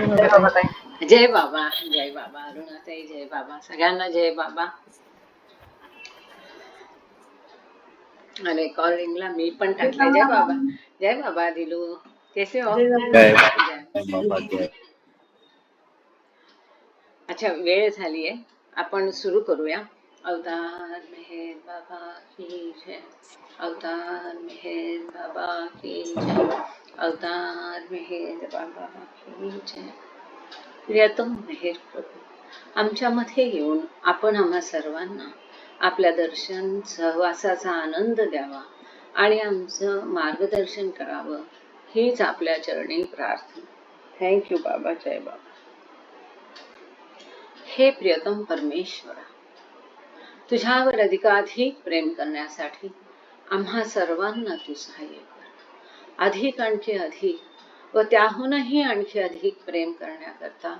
जय बाबा जय बाबा अरुणाताई जय बाबा. सगळ्यांना जय बाबा. रेकॉर्डिंगला मी पण टाकले जय बाबा. जय बाबा दिलू. कैसे हो? जय जय. बाबा जय. अच्छा वेळ झालीये. आपण सुरू करूया. अवतार मेहर बाबा की जय। अवतार मेहर बाबा की जय। अवतार मेहर बाबा की जय। प्रियतम मेहर प्रभू आमच्यामध्ये येऊन आपण आम्हा सर्वांना आपल्या दर्शन सहवासाचा आनंद द्यावा आणि आमचं मार्गदर्शन करावं हीच आपल्या चरणी प्रार्थना. थँक्यू बाबा. जय बाबा. हे प्रियतम परमेश्वरा तुझ्यावर अधिकाधिक प्रेम करण्यासाठी आम्हा सर्वांना तू सहाय्य कर. अधिक आणखी अधिक व त्याहूनही आणखी अधिक प्रेम करण्याकरता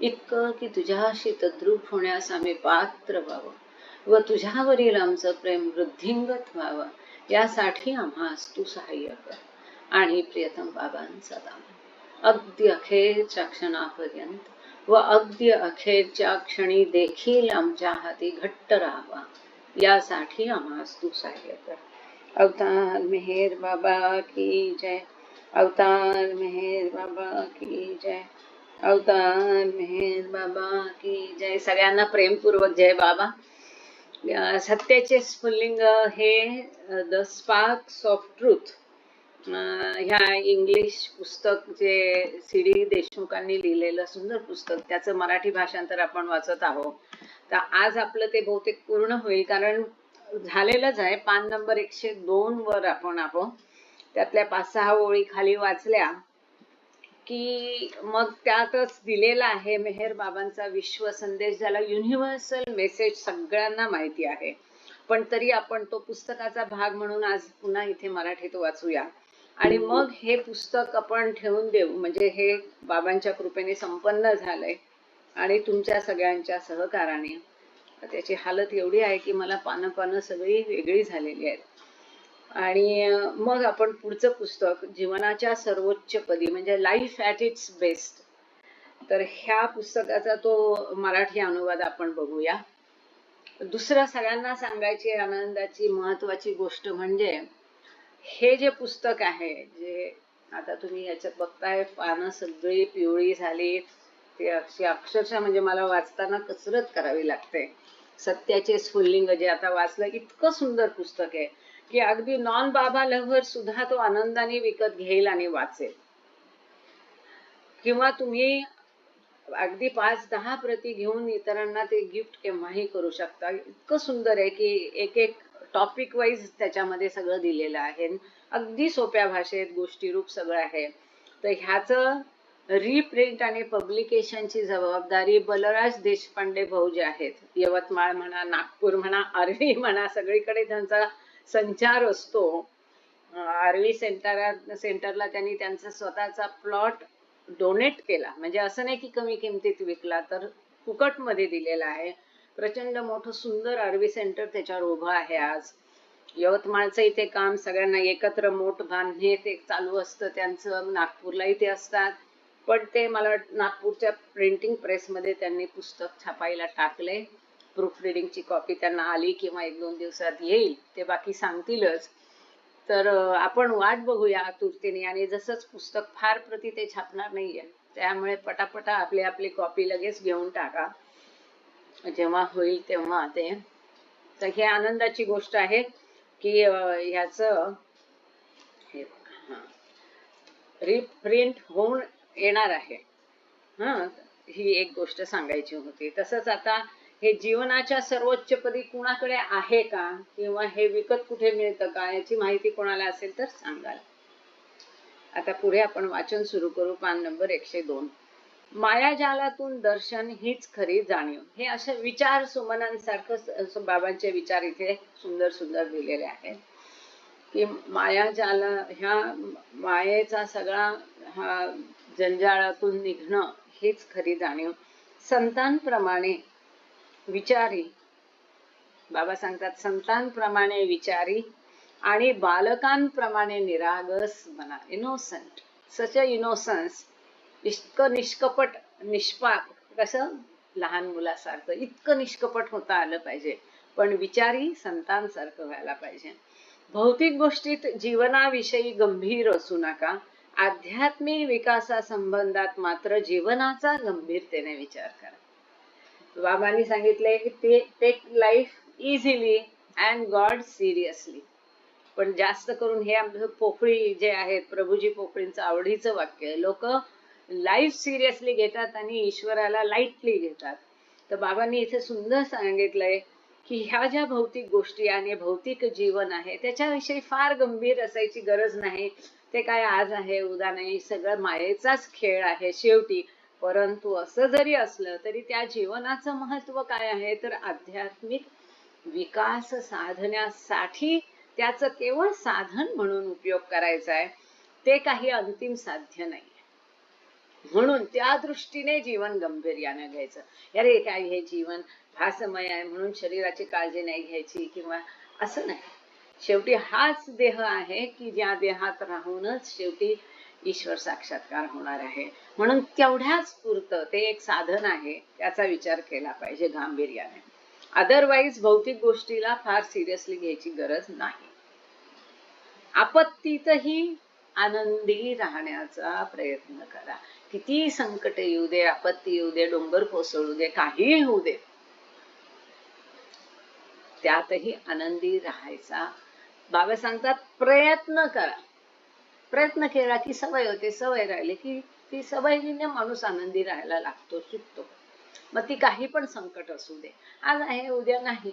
इतकं की तुझ्याशी तद्रूप होण्यास आम्ही पात्र व्हावं व तुझ्यावरील आमचं प्रेम वृद्धिंगत व्हावं यासाठी आम्हास तू सहाय्य कर. आणि प्रियतम बाबांचा दान. अगदी अखेरच्या क्षणापर्यंत व अगदी अखेरच्या क्षणी देखील आमच्या हाती घट्ट राहावा. यासाठी आम्हास तू सहाय्य कर. अवतार मेहेर बाबा की जय. अवतार मेहेर बाबा की जय. अवतार मेहेर बाबा की जय. सगळ्यांना प्रेमपूर्वक जय बाबा. सत्याचे स्फुल्लिंग हे द स्पार्क्स ऑफ ट्रूथ. ह्या इंग्लिश पुस्तक जे सी डी देशमुखांनी लिहिलेलं सुंदर पुस्तक त्याचं मराठी भाषांतर आपण वाचत आहोत. तर आज आपलं ते बहुतेक पूर्ण होईल कारण झालेलंच आहे. पान नंबर एकशे दोन वर आपण आहोत. त्यातल्या पाच सहा ओळी खाली वाचल्या की मग त्यातच दिलेला आहे मेहर बाबांचा विश्व संदेश ज्याला युनिव्हर्सल मेसेज सगळ्यांना माहिती आहे. पण तरी आपण तो पुस्तकाचा भाग म्हणून आज पुन्हा इथे मराठीत वाचूया. आणि मग हे पुस्तक आपण ठेवून देऊ. म्हणजे हे बाबांच्या कृपेने संपन्न झालंय. आणि तुमच्या सगळ्यांच्या सहकाराने. त्याची हालत एवढी आहे की मला पानं पानं सगळी वेगळी झालेली आहेत. आणि मग आपण पुढचं पुस्तक जीवनाच्या सर्वोच्च पदी म्हणजे लाईफ ॲट इट्स बेस्ट तर ह्या पुस्तकाचा तो मराठी अनुवाद आपण बघूया. दुसरं सगळ्यांना सांगायची आनंदाची महत्वाची गोष्ट म्हणजे हे जे पुस्तक आहे जे आता तुम्ही याच्यात बघताय पानं सगळी पिवळी झाली ते अक्षी अक्षरशः म्हणजे मला वाचताना कसरत करावी लागते. सत्याचे स्फुल्लिंग जे आता वाचलं इतकं सुंदर पुस्तक आहे की अगदी नॉन बाबा लव्हर सुद्धा तो आनंदाने विकत घेईल आणि वाचेल. किंवा तुम्ही अगदी पाच दहा प्रती घेऊन इतरांना ते गिफ्ट केव्हाही करू शकता. इतकं सुंदर आहे की एक एक टॉपिक वाईज त्याच्यामध्ये सगळं दिलेलं आहे. अगदी सोप्या भाषेत गोष्टीरूप सगळं आहे. तर ह्याचं रिप्रिंट आणि पब्लिकेशनची जबाबदारी बलराज देशपांडे भाऊ जे आहेत यवतमाळ म्हणा नागपूर म्हणा आर्वी म्हणा सगळीकडे त्यांचा संचार असतो. आर्वी सेंटर सेंटरला त्यांनी त्यांचा स्वतःचा प्लॉट डोनेट केला. म्हणजे असं नाही की कमी किमतीत विकला तर फुकटमध्ये दिलेला आहे. प्रचंड मोठं सुंदर आरवी सेंटर त्याच्यावर उभं आहे आज. यवतमाळचं इथे काम सगळ्यांना एकत्र मोठ बांधणे ते चालू असतं त्यांचं नागपूरलाही ते असतात. पण ते मला वाटतं नागपूरच्या प्रिंटिंग प्रेसमध्ये त्यांनी पुस्तक छापायला टाकले. प्रूफ रिडिंगची कॉपी त्यांना आली किंवा एक दोन दिवसात येईल ते बाकी सांगतीलच. तर आपण वाट बघूया आतुरतेने आणि जसंच पुस्तक फार प्रती ते छापणार नाहीये त्यामुळे पटापटा आपली आपली कॉपी लगेच घेऊन टाका. जेव्हा होईल तेव्हा ते. तर हे आनंदाची गोष्ट आहे की ह्याच रिप्रिंट होऊन येणार आहे. हा ही एक गोष्ट सांगायची होती. तसंच आता हे जीवनाच्या सर्वोच्च पदी कुणाकडे आहे का? किंवा हे विकत कुठे मिळतं का? याची माहिती कोणाला असेल तर सांगाल. आता पुढे आपण वाचन सुरू करू. पान नंबर एकशे दोन. मायाजालातून दर्शन हीच खरी जाणीव. हे असे विचार सुमनांसारखं बाबांचे विचार इथे सुंदर सुंदर दिलेले आहेत. की मायाजाल ह्या मायेचा सगळा हा जंजाळातून निघणं हीच खरी जाणीव. संतांप्रमाणे विचारी बाबा सांगतात संतांप्रमाणे विचारी आणि बालकांप्रमाणे निरागस बना इनोसंट सच अ इनोसन्स इतकं निष्कपट निष्पाप कसं? लहान मुलासारखं. इतकं निष्कपट होता आलं पाहिजे. पण विचारी संतांसारखं व्हायला पाहिजे. भौतिक गोष्टीत जीवनाविषयी गंभीर असू नका. आध्यात्मिक विकासासंबंधात मात्र जीवनाचा गंभीरतेने विचार करा. बाबांनी सांगितलंय की ते take life easily and God seriously पण जास्त करून हे आमचं पोफळी जे आहेत प्रभूजी पोफळींचं आवडीचं वाक्य लोक लाईफ सिरियसली घेतात आणि ईश्वराला लाईटली घेतात. तर बाबांनी इथे सुंदर सांगितलंय की ह्या ज्या भौतिक गोष्टी आणि भौतिक जीवन आहे त्याच्याविषयी फार गंभीर असायची गरज नाही. ते काय आज आहे उद्या नाही सगळं मायेचाच खेळ आहे शेवटी. परंतु असं जरी असलं तरी त्या जीवनाचं महत्त्व काय आहे? तर आध्यात्मिक विकास साधण्यासाठी त्याचं केवळ साधन म्हणून उपयोग करायचा आहे. ते काही अंतिम साध्य नाही. म्हणून त्या दृष्टीने जीवन गंभीर्याने घ्यायचं. अरे काय हे जीवन भासमय आहे म्हणून शरीराची काळजी नाही घ्यायची किंवा असं नाही. शेवटी हाच देह आहे की ज्या देहात राहूनच शेवटी ईश्वर साक्षात्कार होणार आहे. म्हणून तेवढ्याच पुरतं ते एक साधन आहे त्याचा विचार केला पाहिजे गांभीर्याने. अदरवाईज भौतिक गोष्टीला फार सिरियसली घ्यायची गरज नाही. आपत्तीतही आनंदी राहण्याचा प्रयत्न करा. किती संकट येऊ दे आपत्ती येऊ दे डोंगर कोसळू दे काहीही होऊ दे. त्यातही आनंदी राहायचा. बाबा सांगतात प्रयत्न करा. प्रयत्न केला की सवय होते सवय राहिली की ती सवयीने माणूस आनंदी राहायला लागतो शिकतो मग ती काही पण संकट असू दे. आज आहे उद्या नाही.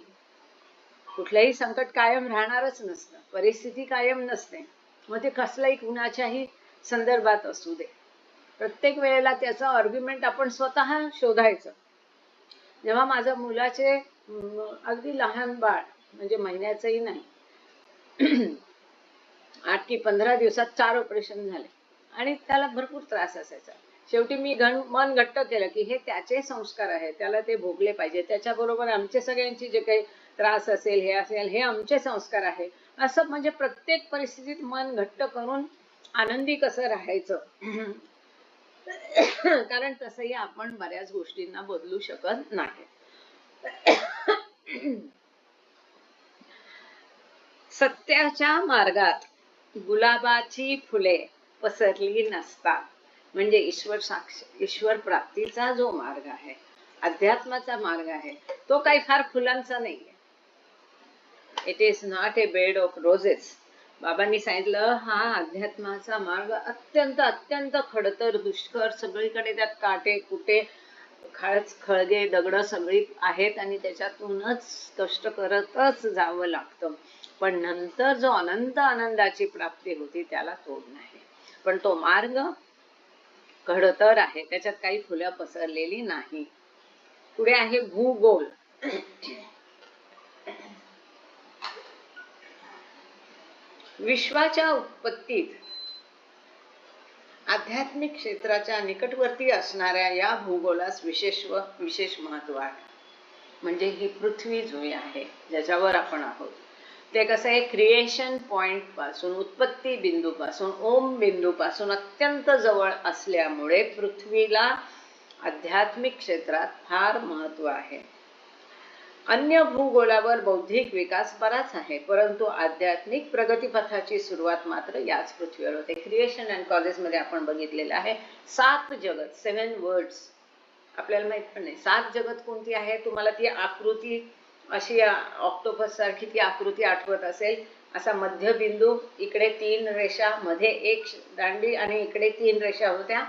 कुठलंही संकट कायम राहणारच नसतं. परिस्थिती कायम नसते. मग ते कसल्याही कुणाच्याही संदर्भात असू दे. प्रत्येक वेळेला त्याचा आर्ग्युमेंट आपण स्वतः शोधायचं. जेव्हा माझ्या मुलाचे अगदी लहान बाळ म्हणजे महिन्याचंही नाही आठ की पंधरा दिवसात चार ऑपरेशन झाले. आणि त्याला भरपूर त्रास असायचा. शेवटी मी घन मन घट्ट केलं की हे त्याचे संस्कार आहेत त्याला ते भोगले पाहिजे. त्याच्याबरोबर आमचे सगळ्यांची जे काही त्रास असेल हे असेल हे आमचे संस्कार आहे. असं म्हणजे प्रत्येक परिस्थितीत मन घट्ट करून आनंदी कसं राहायचं? कारण तसंही आपण बऱ्याच गोष्टींना बदलू शकत नाही. सत्याच्या मार्गात गुलाबाची फुले पसरली नसतात. म्हणजे ईश्वर साक्ष ईश्वर प्राप्तीचा जो मार्ग आहे अध्यात्माचा मार्ग आहे तो काही फार फुलांचा नाहीये. It is not a bed of roses बाबांनी सांगितलं हा अध्यात्माचा मार्ग अत्यंत अत्यंत खडतर दुष्कर सगळीकडे त्यात काटे कुटे खळच खळगे दगड सगळी आहेत आणि त्याच्यातूनच कष्ट करतच जावं लागतं. पण नंतर जो अनंत आनंदाची प्राप्ती होती त्याला तोड नाही. पण तो मार्ग खडतर आहे त्याच्यात काही फुलं पसरलेली नाही. पुढे आहे भूगोल. विश्वाच्या उत्पत्तीत. आध्यात्मिक क्षेत्राच्या निकटवर्ती असणाऱ्या या भूगोलास विशेष व विशेष महत्त्व आहे. म्हणजे ही पृथ्वी जुई आहे ज्याच्यावर आपण आहोत. ते कसं आहे? क्रिएशन पॉइंटपासून उत्पत्ती बिंदू पासून ओम बिंदू पासून अत्यंत जवळ असल्यामुळे पृथ्वीला आध्यात्मिक क्षेत्रात फार महत्त्व आहे. अन्य भूगोलावर बौद्धिक विकास बराच आहे परंतु आध्यात्मिक प्रगतीपथाची सुरुवात मात्र याच पृथ्वीवर होते. क्रिएशन अँड कॉलेजमध्ये आपण बघितलेलं आहे सात जगत सेव्हन वर्ड्स आपल्याला माहीत पण नाही सात जगत कोणती आहे तुम्हाला ती आकृती अशी ऑक्टोपस सारखी ती आकृती आठवत असेल. असा मध्यबिंदू इकडे तीन रेषा मध्ये एक दांडी आणि इकडे तीन रेषा होत्या.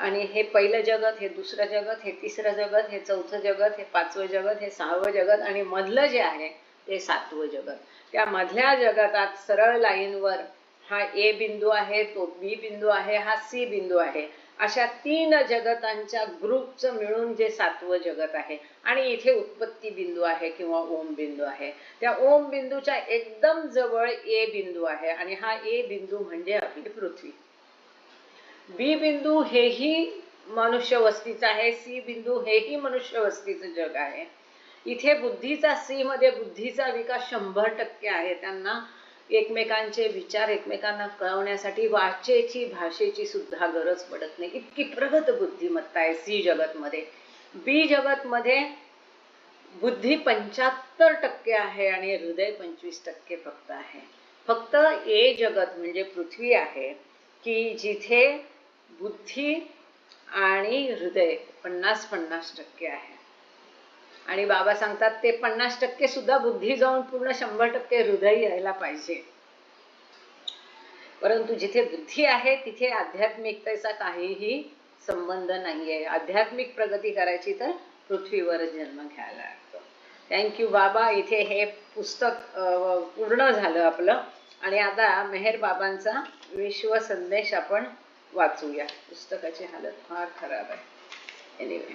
आणि हे पहिलं जगत हे दुसरं जगत हे तिसरं जगत हे चौथं जगत हे पाचवं जगत हे सहावं जगत आणि मधलं जे आहे ते सातवं जगत. त्या मधल्या जगतात सरळ लाईनवर हा ए बिंदू आहे तो बी बिंदू आहे हा सी बिंदू आहे. अशा तीन जगतांच्या ग्रुपचं मिळून जे सातवं जगत आहे आणि इथे उत्पत्ती बिंदू आहे किंवा ओम बिंदू आहे. त्या ओम बिंदूच्या एकदम जवळ ए बिंदू आहे आणि हा ए बिंदू म्हणजे आपली पृथ्वी. बी बिंदू हेही मनुष्य वस्तीचं आहे सी बिंदू हेही मनुष्य वस्तीचं जग आहे. इथे बुद्धीचा सी मध्ये बुद्धीचा विकास शंभर टक्के आहे. त्यांना एकमेकांचे विचार एकमेकांना कळवण्यासाठी वाचेची भाषेची सुद्धा गरज पडत नाही. इतकी प्रगत बुद्धिमत्ता आहे सी जगतमध्ये. बी जगतमध्ये बुद्धी पंच्याहत्तर टक्के आहे आणि हृदय पंचवीस टक्के फक्त आहे. फक्त ए जगत म्हणजे पृथ्वी आहे की जिथे बुद्धी आणि हृदय पन्नास पन्नास टक्के आहे. आणि बाबा सांगतात ते पन्नास टक्के सुद्धा बुद्धी जाऊन पूर्ण शंभर टक्के हृदय यायला पाहिजे. परंतु जिथे बुद्धी आहे तिथे आध्यात्मिकतेचा काहीही संबंध नाहीये. आध्यात्मिक प्रगती करायची तर पृथ्वीवर जन्म घ्यायला लागतो. थँक्यू बाबा. इथे हे पुस्तक पूर्ण झालं आपलं. आणि आता मेहर बाबांचा विश्व संदेश आपण वाचूया. पुस्तकाची हालत फार खराब आहे. एनिवे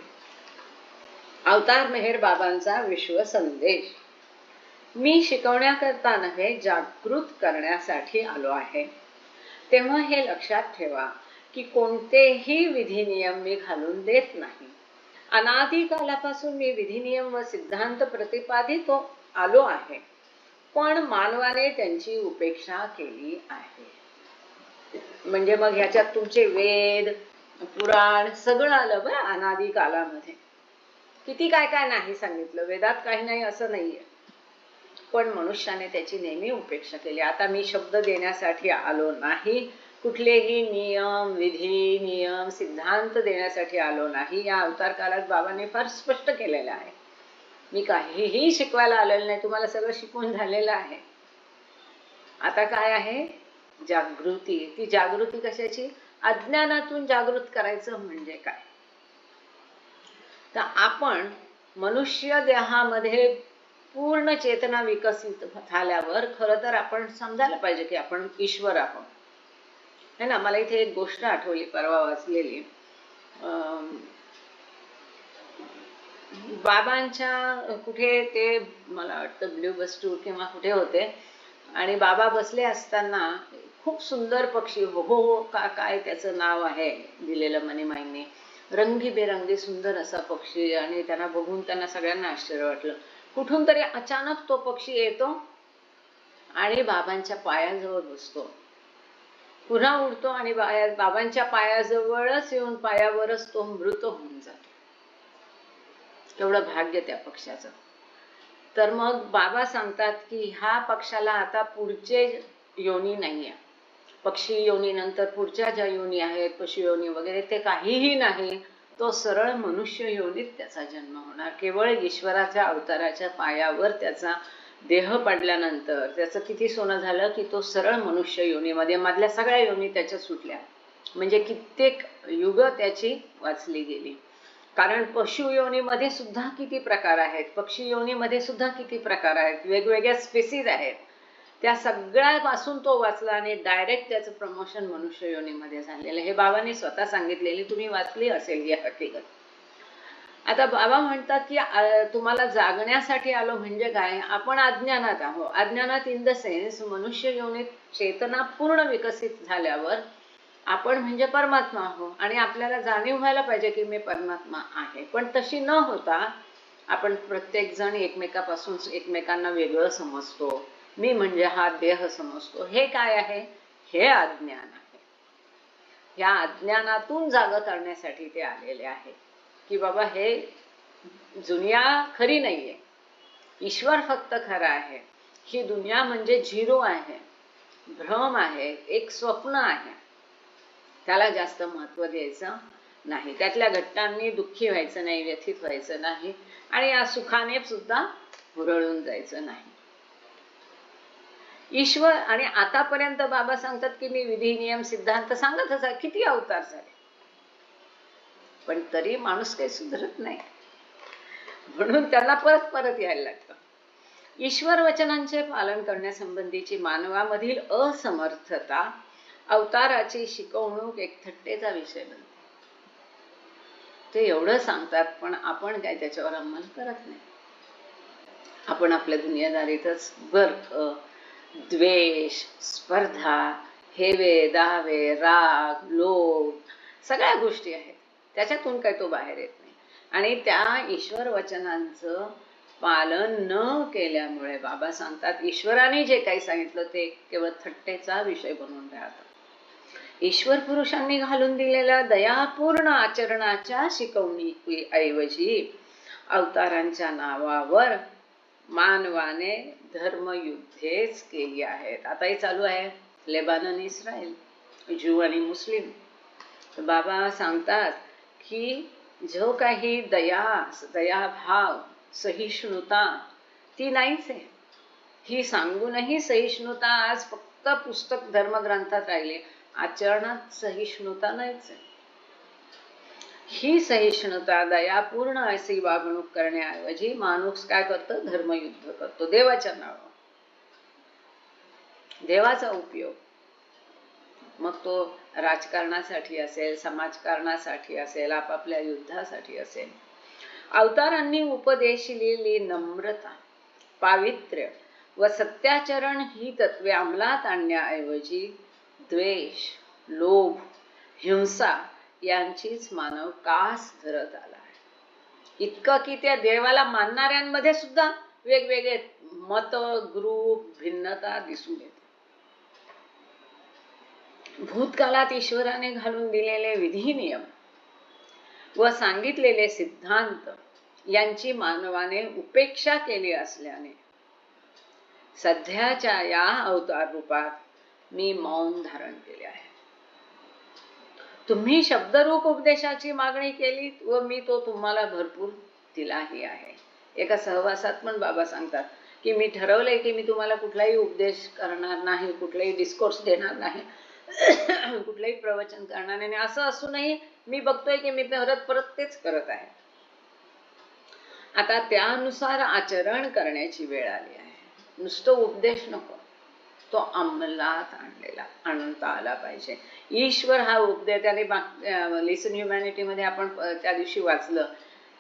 अवतार मेहर बाबांचा विश्व संदेश. मी शिकवण्याकरता नव्हे जागृत करण्यासाठी आलो आहे. तेव्हा हे लक्षात ठेवा की कोणतेही विधी नियम मी घालून देत नाही. अनादी कालापासून मी विधी नियम व सिद्धांत प्रतिपादित आलो आहे. पण मानवाने त्यांची उपेक्षा केली आहे. म्हणजे मग ह्याच्यात तुमचे वेद पुराण सगळं आलं बरं अनादी कालामध्ये. किती काय काय नाही सांगितलं. वेदात काही नाही असं नाहीये. पण मनुष्याने त्याची नेहमी उपेक्षा केली. आता मी शब्द देण्यासाठी आलो नाही. कुठलेही नियम विधी नियम सिद्धांत देण्यासाठी आलो नाही. या अवतार काळात बाबांनी फार स्पष्ट केलेलं आहे. मी काहीही शिकवायला आलेलं नाही. तुम्हाला सगळं शिकवून झालेलं आहे. आता काय आहे? जागृती ती जागृती कशाची? अज्ञानातून जागृत करायचं म्हणजे काय? तर आपण मनुष्य देहामध्ये पूर्ण चेतना विकसित झाल्यावर खरं तर आपण समजायला पाहिजे की आपण ईश्वर आहोत. है ना? मला इथे एक गोष्ट आठवली परवा वाचलेली. बाबांच्या कुठे ते मला वाटतं ब्ल्यू बस टूर किंवा कुठे होते. आणि बाबा बसले असताना खूप सुंदर पक्षी. हो, हो हो का काय त्याचं नाव आहे? दिलेलं मनीमाईंनी रंगीबेरंगी सुंदर असा पक्षी आणि त्यांना बघून त्यांना सगळ्यांना आश्चर्य वाटलं. कुठून तरी अचानक तो पक्षी येतो आणि बाबांच्या पायाजवळ बसतो. पुन्हा उडतो आणि बाया बाबांच्या पायाजवळच येऊन पायावरच तो मृत होऊन जातो. तेवढं भाग्य त्या पक्षाचं तर मग बाबा सांगतात की ह्या पक्षाला आता पुढचे योनी नाहीये. पक्षी योनी नंतर पुढच्या ज्या योनी आहेत पशु योनी वगैरे ते काहीही नाही. तो सरळ मनुष्य योनीत त्याचा जन्म होणार. केवळ ईश्वराच्या अवताराच्या पायावर त्याचा देह पडल्यानंतर त्याचं किती सोनं झालं की तो सरळ मनुष्य योनीमध्ये मधल्या सगळ्या योनी त्याच्या सुटल्या. म्हणजे कित्येक युग त्याची वाचली गेली. कारण पशु योनीमध्ये सुद्धा किती प्रकार आहेत? पक्षी योनीमध्ये सुद्धा किती प्रकार आहेत? वेगवेगळ्या स्पेसीज आहेत. त्या सगळ्यापासून तो वाचला आणि डायरेक्ट त्याचं प्रमोशन मनुष्य योनीमध्ये झालेलं हे बाबांनी स्वतः सांगितलेली तुम्ही वाचली असेल या हकीकत. आता बाबा म्हणतात की तुम्हाला जागण्यासाठी आलो म्हणजे काय? आपण अज्ञानात आहोत. अज्ञानात इन द सेन्स मनुष्य योनीत चेतना पूर्ण विकसित झाल्यावर आपण म्हणजे परमात्मा आहो आणि आपल्याला जाणीव व्हायला पाहिजे की मी परमात्मा आहे. पण तशी न होता आपण प्रत्येक जण एकमेकापासून एकमेकांना वेगळं समजतो. मी म्हणजे हा देह समजतो. हे काय आहे? हे अज्ञान आहे. या अज्ञानातून जाग करण्यासाठी ते आलेले आहे. की बाबा हे दुनिया खरी नाहीये. ईश्वर फक्त खरा आहे. ही दुनिया म्हणजे झिरो आहे. भ्रम आहे. एक स्वप्न आहे. त्याला जास्त महत्त्व द्यायचं नाही. त्यातल्या घटनांनी दुःखी व्हायचं नाही व्यथित व्हायचं नाही आणि या सुखाने सुद्धा हुरळून जायचं नाही. ईश्वर आणि आतापर्यंत बाबा सांगतात की मी विधी नियम सिद्धांत सांगतच आहे किती अवतार झाले? पण तरी माणूस काही सुधरत नाही. म्हणून त्याला परत परत यायला लागतं. ईश्वर वचनांचे पालन करण्यासंबंधीची मानवामधील असमर्थता अवताराची शिकवणूक एक थट्टेचा विषय बनते. ते एवढं सांगतात पण आपण काय त्याच्यावर अंमल करत नाही. आपण आपल्या दुनियादारीतच बर्थ द्वेष स्पर्धा हेवे दावे राग लोभ सगळ्या गोष्टी आहेत. त्याच्यातून काय तो बाहेर येत नाही. आणि त्या ईश्वर वचनांचं पालन न केल्यामुळे बाबा सांगतात ईश्वराने जे काही सांगितलं ते केवळ थट्टेचा विषय बनून राहतात ईश्वर पुरुषांनी घालून दिलेल्या दयापूर्ण आचरणाच्या शिकवणी ऐवजी अवतारांच्या नावावर मानवाने धर्मयुद्धेच केली आहेत. आताही चालू आहे लेबानन इस्रायल ज्यू आणि मुस्लिम. बाबा सांगतात की जो काही दया दयाभाव सहिष्णुता ती नाहीच आहे. ही सांगूनही सहिष्णुता आज फक्त पुस्तक धर्मग्रंथात राहिली. आचरणात सहिष्णुता नाहीच आहे. ही सहिष्णुता दया पूर्ण अशी वागणूक करण्याऐवजी माणूस काय करतो? धर्मयुद्ध करतो. देवाच्या नावावर. देवाचा उपयोग. मग तो राजकारणासाठी असेल समाजकारणासाठी असेल आपापल्या युद्धासाठी असेल. अवतारांनी उपदेशलेली नम्रता पावित्र्य व सत्याचरण ही तत्वे अंमलात आणण्याऐवजी द्वेष लोभ हिंसा यांचीच मानव कास धरत आला आहे. इतकं की त्या देवाला मानणाऱ्यांमध्ये सुद्धा वेगवेगळे मत ग्रुप भिन्नता दिसून येते. भूतकाळात ईश्वराने घालून दिलेले विधी नियम व सांगितलेले सिद्धांत यांची मानवाने उपेक्षा केली असल्याने सध्याच्या या अवतार रूपात मी मौन धारण केले आहे. तुम्ही शब्दरूप उपदेशाची मागणी केली व मी तो तुम्हाला भरपूर दिलाही आहे. एका सहवासात पण बाबा सांगतात की मी ठरवलंय की मी तुम्हाला कुठलाही उपदेश करणार नाही कुठलाही डिस्कोर्स देणार नाही कुठलंही प्रवचन करणार नाही. असं असूनही मी बघतोय की मी परत परत तेच करत आहे. आता त्यानुसार आचरण करण्याची वेळ आली आहे. नुसतं उपदेश नको. तो अंमलात आणलेला आणता आला पाहिजे. ईश्वर हा उपदेश लिसन ह्युमॅनिटीमध्ये आपण त्या दिवशी वाचलं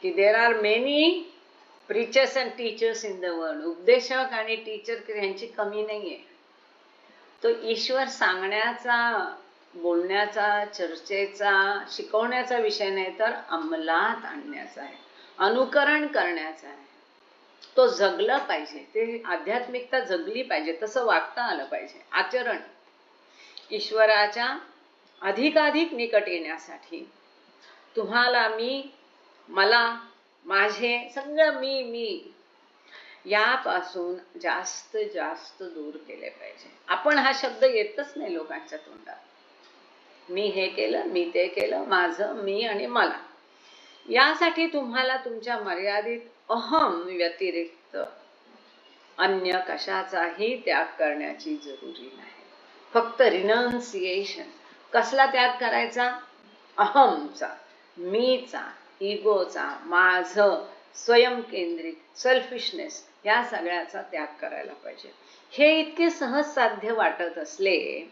की there are many preachers and teachers in the world उपदेशक आणि टीचर यांची कमी नाही आहे तो ईश्वर सांगण्याचा बोलण्याचा चर्चेचा शिकवण्याचा विषय नाही तर अंमलात आणण्याचा आहे. अनुकरण करण्याचा आहे. तो जगलं पाहिजे. ते आध्यात्मिकता जगली पाहिजे तसं वागता आलं पाहिजे. आचरण. ईश्वराच्या अधिकाधिक निकट येण्यासाठी तुम्हाला मी मला माझे सगळं मी मी यापासून जास्त जास्त दूर केले पाहिजे. आपण हा शब्द येतच नाही लोकांच्या तोंडात. मी हे केलं मी ते केलं माझं मी आणि मला. यासाठी तुम्हाला तुमच्या मर्यादित अहम व्यतिरिक्त अन्य कशाचाही त्याग करण्याची जरुरी नाही. फक्त रिनाउन्सिएशन कसला त्याग करायचा? अहमचा मीचा इगोचा माझ स्वयंकेंद्रित सेल्फिशनेस या सगळ्याचा त्याग करायला पाहिजे. हे इतके सहज साध्य वाटत असले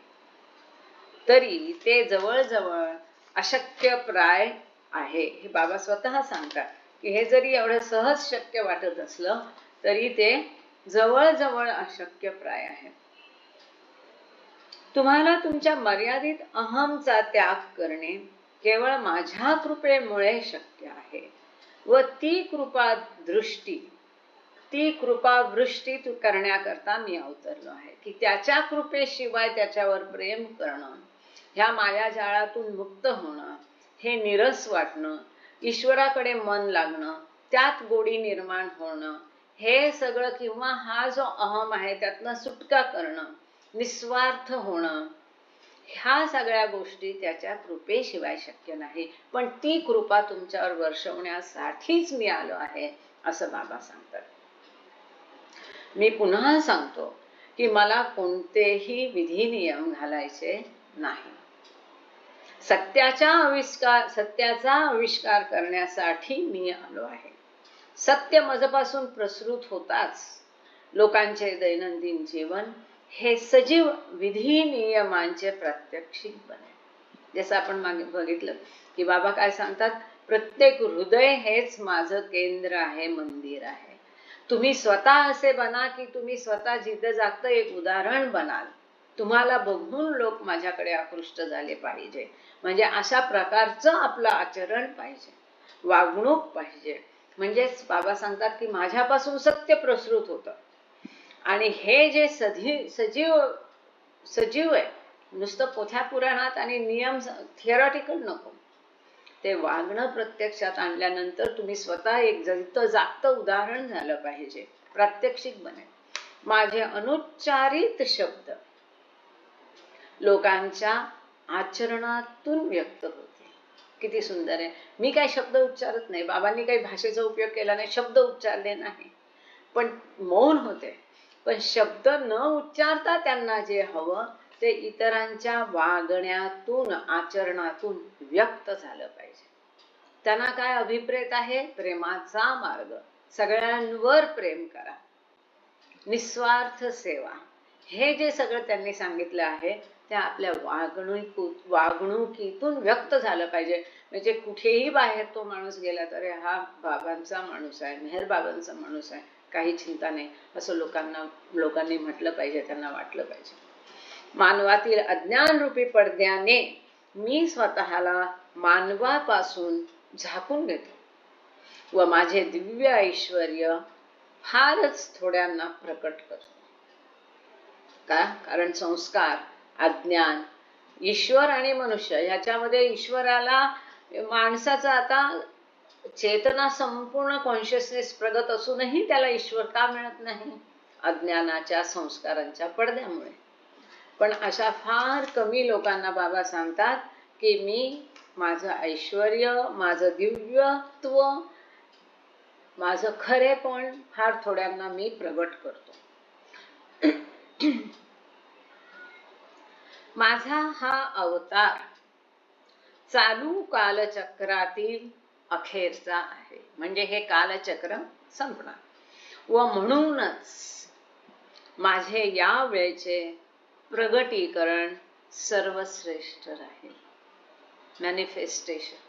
तरी ते जवळजवळ अशक्य प्राय आहे हे बाबा स्वतः सांगतात. की हे जरी एवढं सहज शक्य वाटत असलं तरी ते जवळजवळ अशक्य प्राय आहे. तुम्हाला तुमच्या मर्यादित अहमचा त्याग करणे केवळ माझ्या कृपेमुळे शक्य आहे व ती कृपा दृष्टी ती कृपा वृष्टी करण्याकरता मी अवतरलो आहे की त्याच्या कृपेशिवाय त्याच्यावर प्रेम करणं ह्या मायाजाळातून मुक्त होणं हे निरस वाटणं ईश्वराकडे मन लागणं त्यात गोडी निर्माण होणं हे सगळं किंवा हा जो अहम आहे त्यातनं सुटका करणं निस्वार्थ होणं ह्या सगळ्या गोष्टी त्याच्या कृपेशिवाय शक्य नाही. पण ती कृपा तुमच्यावर वर्षवण्यासाठीच मी आलो आहे असं बाबा सांगतात. मी पुन्हा सांगतो की मला कोणतेही विधी नियम घालायचे नाही. सत्याचा आविष्कार सत्याचा आविष्कार करण्यासाठी मी आलो आहे. सत्य मजपासून प्रसृत होताच. लोकांचे दैनंदिन जीवन हे सजीव विधी नियमांचे प्रात्यक्षिक बने. जसं आपण मागे बघितलं की बाबा काय सांगतात? प्रत्येक हृदय हेच माझं केंद्र आहे मंदिर आहे. तुम्ही स्वतः असे बना की तुम्ही स्वतः जिद्द जागतं एक उदाहरण बनाल. तुम्हाला बघून लोक माझ्याकडे आकृष्ट झाले पाहिजे. म्हणजे अशा प्रकारचं आपलं आचरण पाहिजे. वागणूक पाहिजे. म्हणजेच बाबा सांगतात की माझ्यापासून सत्य प्रसृत होतं. आणि हे जे सधी सजीव सजीव आहे नुसतं पोथ्या पुराणात आणि नियम थिअरॉटिकल नको. ते वागणं प्रत्यक्षात आणल्यानंतर तुम्ही स्वतः एक जगत जागतं उदाहरण झालं पाहिजे. प्रात्यक्षिक बने माझे अनुच्चारित शब्द. लोकांच्या आचरणातून व्यक्त होते. किती सुंदर आहे. मी काही शब्द उच्चारत नाही. बाबांनी काही भाषेचा उपयोग केला नाही. शब्द उच्चारले नाही. पण मौन होते. पण शब्द न उच्चारता त्यांना जे हवं ते इतरांच्या वागण्यातून आचरणातून व्यक्त झालं पाहिजे. त्यांना काय अभिप्रेत आहे? प्रेमाचा मार्ग. सगळ्यांवर प्रेम करा. निस्वार्थ सेवा. हे जे सगळं त्यांनी सांगितलं आहे त्या आपल्या वागणुकीत वागणुकीतून व्यक्त झालं पाहिजे. म्हणजे कुठेही बाहेर तो माणूस गेला तरी हा बाबांचा माणूस आहे मेहर बाबांचा माणूस आहे. काही चिंता नाही. असं लोकांना लोकांनी म्हटलं पाहिजे त्यांना वाटलं पाहिजे. मानवातील अज्ञान रूपी पडद्याने मी स्वतःला मानवापासून झाकून घेतो. व माझे दिव्य ऐश्वर फारच थोड्यांना प्रकट करतो. का? कारण संस्कार अज्ञान ईश्वर आणि मनुष्य ह्याच्यामध्ये ईश्वराला माणसाचा आता चेतना संपूर्ण कॉन्शियसनेस प्रगत असूनही त्याला ईश्वर का मिळत नाही अज्ञानाच्या संस्कारांच्या पडद्यामुळे. पण अशा फार कमी लोकांना बाबा सांगतात की मी माझं ऐश्वर माझं दिव्यत्व माझं खरेपण फार थोड्यांना मी प्रगट करतो. माझा हा अवतार चालू कालचक्रातील अखेरचा आहे. म्हणजे हे कालचक्र संपणार. व म्हणूनच माझे या वेळचे प्रगटीकरण सर्वश्रेष्ठ राहील. मॅनिफेस्टेशन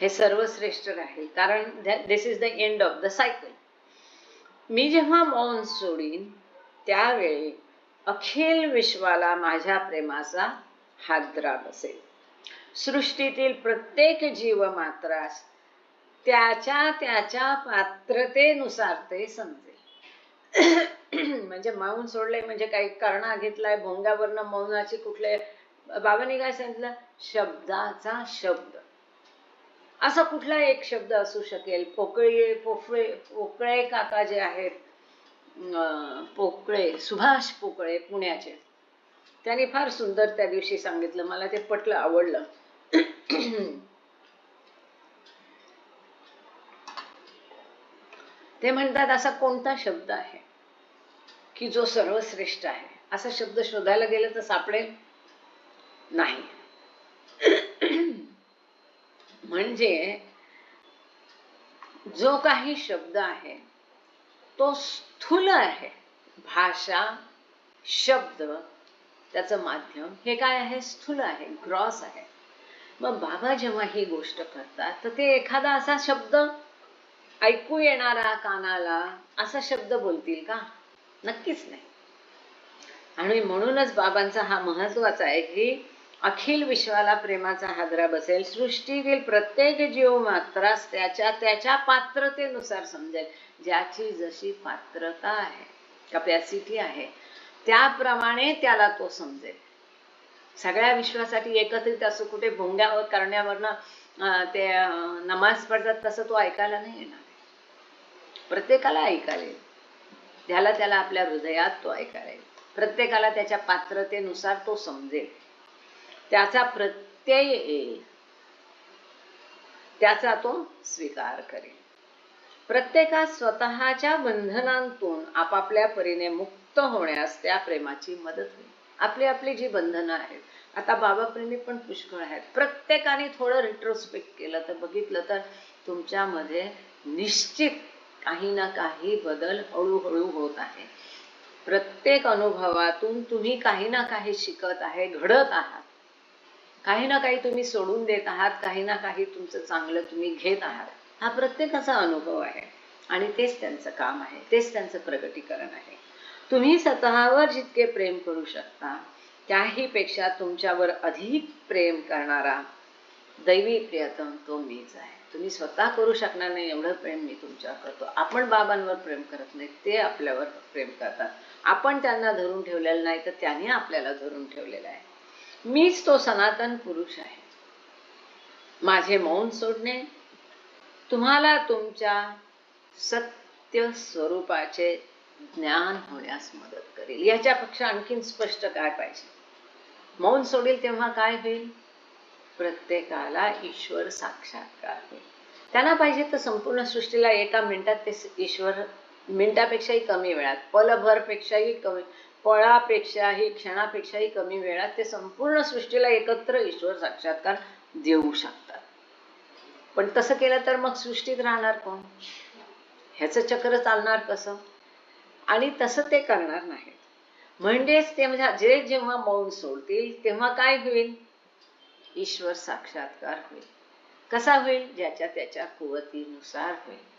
हे सर्वश्रेष्ठ राहील. कारण this is the end of the cycle मी जेव्हा मौन सोडीन त्यावेळी अखिल विश्वाला माझ्या प्रेमाचा हादरा बसेल सृष्टीतील प्रत्येक जीव मात्रास त्याच्या त्याच्या पात्रतेनुसार ते समजेल. म्हणजे मौन सोडले म्हणजे काही कर्णा घेतलाय भोंग्यावरनं मौनाची कुठले बाबांनी काय सांगितलं? शब्दाचा शब्द. असा कुठला एक शब्द असू शकेल. पोकळी पोफळे पोकळे काका जे आहेत पोकळे सुभाष पोकळे पुण्याचे. त्यांनी फार सुंदर त्या दिवशी सांगितलं. मला ते पटलं आवडलं. ते म्हणतात असा कोणता शब्द आहे की जो सर्वश्रेष्ठ आहे? असा शब्द शोधायला गेलं तर सापडेल? नाही. म्हणजे जो काही शब्द आहे तो स्थूल आहे. भाषा शब्द त्याचं माध्यम हे काय आहे? स्थूल आहे ग्रॉस आहे. मग बाबा जेव्हा ही गोष्ट करतात तर ते एखादा असा शब्द ऐकू येणारा कानाला असा शब्द बोलतील का? नक्कीच नाही. आणि म्हणूनच बाबांचा हा महत्त्वाचा आहे की अखिल विश्वाला प्रेमाचा हादरा बसेल. सृष्टीतील प्रत्येक जीव मात्रास त्याच्या त्याच्या पात्रतेनुसार समजेल. ज्याची जशी पात्रता आहे कपॅसिटी आहे त्याप्रमाणे त्याला तो समजेल. सगळ्या विश्वासाठी एकत्रित असं कुठे भोंग्यावर करण्यावरनं ते नमाज पडतात तसं तो ऐकायला नाही येणार. प्रत्येकाला ऐकायला येईल. ज्याला त्याला आपल्या हृदयात तो ऐकायला येईल. प्रत्येकाला त्याच्या पात्रतेनुसार तो समजेल. त्याचा प्रत्यय येईल. त्याचा तो स्वीकार करेल. प्रत्येका स्वतःच्या बंधनांतून आपापल्या परीने मुक्त होण्यास त्या प्रेमाची मदत होईल. आपली आपली जी बंधनं आहेत आता बाबा प्रेमी पण पुष्कळ आहेत. प्रत्येकाने थोडं रिट्रोस्पेक्ट केलं तर बघितलं तर तुमच्यामध्ये निश्चित काही ना काही बदल हळूहळू होत आहे. प्रत्येक अनुभवातून तुम्ही काही ना काही शिकत आहे घडत आहात. काही ना काही तुम्ही सोडून देत आहात काही ना काही तुमचं चांगलं तुम्ही घेत आहात. हा प्रत्येकाचा अनुभव आहे. आणि तेच त्यांचं काम आहे तेच त्यांचं प्रगतीकरण आहे. तुम्ही स्वतःवर जितके प्रेम करू शकता त्याही पेक्षा तुमच्यावर अधिक प्रेम करणारा दैवी प्रियतम तो मीच आहे. तुम्ही स्वतः करू शकणार नाही एवढं प्रेम मी तुमच्यावर करतो. आपण बाबांवर प्रेम करत नाही ते आपल्यावर प्रेम करतात. आपण त्यांना धरून ठेवलेलं नाही तर त्यांनी आपल्याला धरून ठेवलेलं आहे. मीच तो सनातन पुरुष आहे. माझे मौन सोडणे तुम्हाला तुमच्या सत्य स्वरूपाचे ज्ञान होण्यास मदत करेल. याच्यापेक्षा आणखीन स्पष्ट काय पाहिजे? मौन सोडेल तेव्हा काय होईल? प्रत्येकाला ईश्वर साक्षात्कार होईल. त्यांना पाहिजे तर संपूर्ण सृष्टीला एका मिनिटात ते ईश्वर मिनिटापेक्षाही कमी वेळात पलभर पेक्षाही कमी पळापेक्षाही क्षणापेक्षाही कमी वेळात ते संपूर्ण सृष्टीला एकत्र ईश्वर साक्षात्कार देऊ शकतात. पण तसं केलं तर मग सृष्टीत राहणार कोण? ह्याचं चक्र चालणार कसं? आणि तसं ते करणार नाहीत. म्हणजेच ते म्हणजे जे जेव्हा मौन सोडतील तेव्हा काय होईल? ईश्वर साक्षात्कार होईल. कसा होईल? ज्याच्या त्याच्या कुवतीनुसार होईल.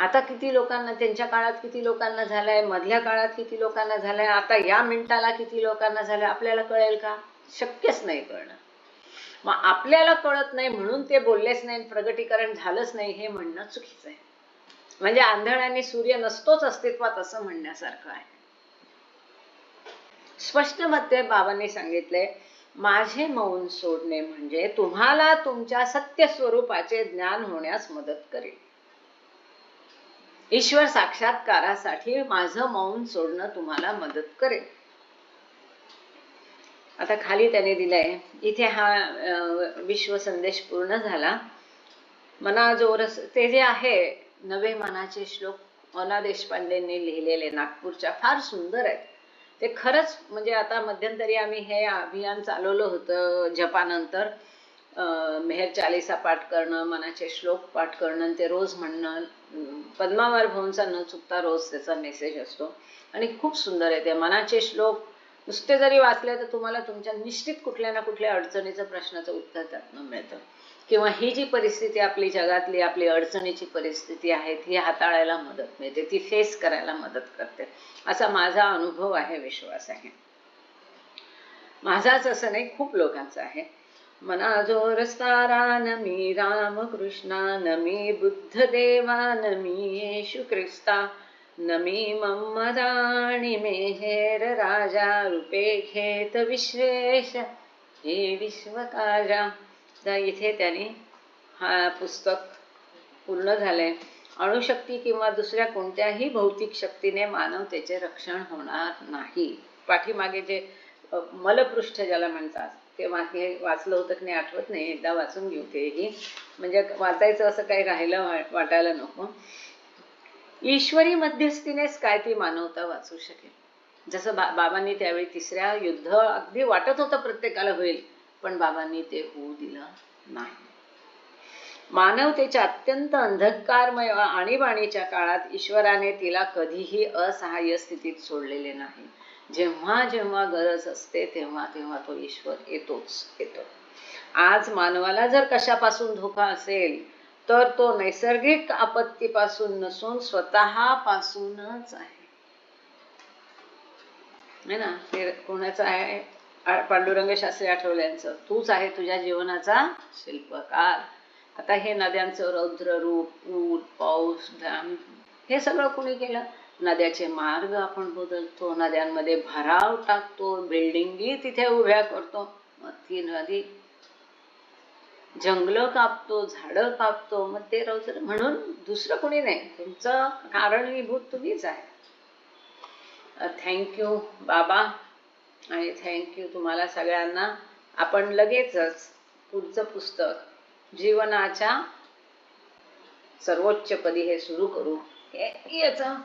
आता किती लोकांना त्यांच्या काळात किती लोकांना झालाय मधल्या काळात किती लोकांना झालाय आता या मिनिटाला किती लोकांना झालंय आपल्याला कळेल का? शक्यच नाही कळणं मग आपल्याला कळत नाही म्हणून ते बोललेच नाही प्रगटीकरण झालंच नाही हे म्हणणं चुकीचं आहे. म्हणजे आंधळाने सूर्य नसतोच अस्तित्वात असं म्हणण्यासारखं आहे. स्पष्टमध्ये बाबांनी सांगितले माझे मौन सोडणे म्हणजे तुम्हाला तुमच्या सत्य स्वरूपाचे ज्ञान होण्यास मदत करेल. ईश्वर साक्षात्कारासाठी माझं मौन सोडणं तुम्हाला मदत करेल. आता खाली त्याने दिलंय इथे हा विश्व संदेश पूर्ण झाला. मना जोरस ते जे आहे नवे मनाचे श्लोक अना देशपांडेंनी लिहिलेले नागपूरच्या फार सुंदर आहेत. ते खरंच म्हणजे आता मध्यंतरी आम्ही हे अभियान चालवलं होतं जपानंतर मेहर चालिसा पाठ करणं मनाचे श्लोक पाठ करणं ते रोज म्हणणं पद्मावर भाऊंचा न चुकता रोज त्याचा मेसेज असतो. आणि खूप सुंदर आहे ते. मनाचे श्लोक नुसते जरी वाचले तर तुम्हाला तुमच्या निश्चित कुठल्या ना कुठल्या अडचणीचं प्रश्नाचं उत्तर त्यातनं मिळतं. किंवा ही जी परिस्थिती आपली जगातली आपली अडचणीची परिस्थिती आहे ती हाताळायला मदत मिळते ती फेस करायला मदत करते. असा माझा अनुभव आहे विश्वास आहे. माझाच असं नाही खूप लोकांचा आहे. मना जो रस्तारा नमी मी रामकृष्णा नमी मी बुद्ध देवा नमी मी येशू ख्रिस्ता मेहेर राजा रूपे घेत विश्वेश हे विश्वकाजा तर इथे त्यांनी हा पुस्तक पूर्ण झालंय. अणुशक्ती किंवा दुसऱ्या कोणत्याही भौतिक शक्तीने मानवतेचे रक्षण होणार नाही. पाठीमागे जे मलपृष्ठ ज्याला म्हणतात ते हे वाचलं होतं की नाही आठवत नाही एकदा वाचून घेऊ तेही म्हणजे वाचायचं असं काही राहिलं वाटायला नको. ईश्वरी मध्यस्थीनेच काय ती मानवता वाचू शकेल. जसं बा बाबांनी त्यावेळी तिसऱ्या युद्ध अगदी वाटत होतं प्रत्येकाला होईल पण बाबांनी ते होऊ दिलं नाही. मानवतेच्या अत्यंत अंधकारमय आणीबाणीच्या काळात ईश्वराने तिला कधीही असहाय्य स्थितीत सोडलेले नाही. जेव्हा जेव्हा गरज असते तेव्हा तेव्हा तो ईश्वर येतोच येतो. आज मानवाला जर कशापासून धोका असेल तर तो नैसर्गिक आपत्तीपासून नसून स्वतःपासूनच आहे. ना? ते कोणाचं आहे? पांडुरंग शास्त्री आठवल्यांचं. तूच आहे तुझ्या जीवनाचा शिल्पकार. आता हे नद्यांचं रौद्र रूप ऊट पाऊस धाम हे सगळं कोणी केलं? नद्याचे मार्ग आपण बदलतो नद्यांमध्ये भराव टाकतो बिल्डिंगी तिथे उभ्या करतो. मग ती नदी जंगल कापतो झाडं कापतो मग ते राहू म्हणून दुसरं कोणी नाही. तुमचं कारणीभूत तुम्हीच आहे. थँक्यू बाबा. आणि थँक्यू तुम्हाला सगळ्यांना. आपण लगेचच पुढचं पुस्तक जीवनाच्या सर्वोच्च पदी हे सुरू करू. हे याचं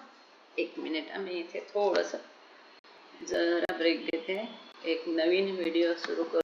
एक मिनिट आम्ही इथे थोडंसं जरा ब्रेक देते. एक नवीन व्हिडिओ सुरू करू.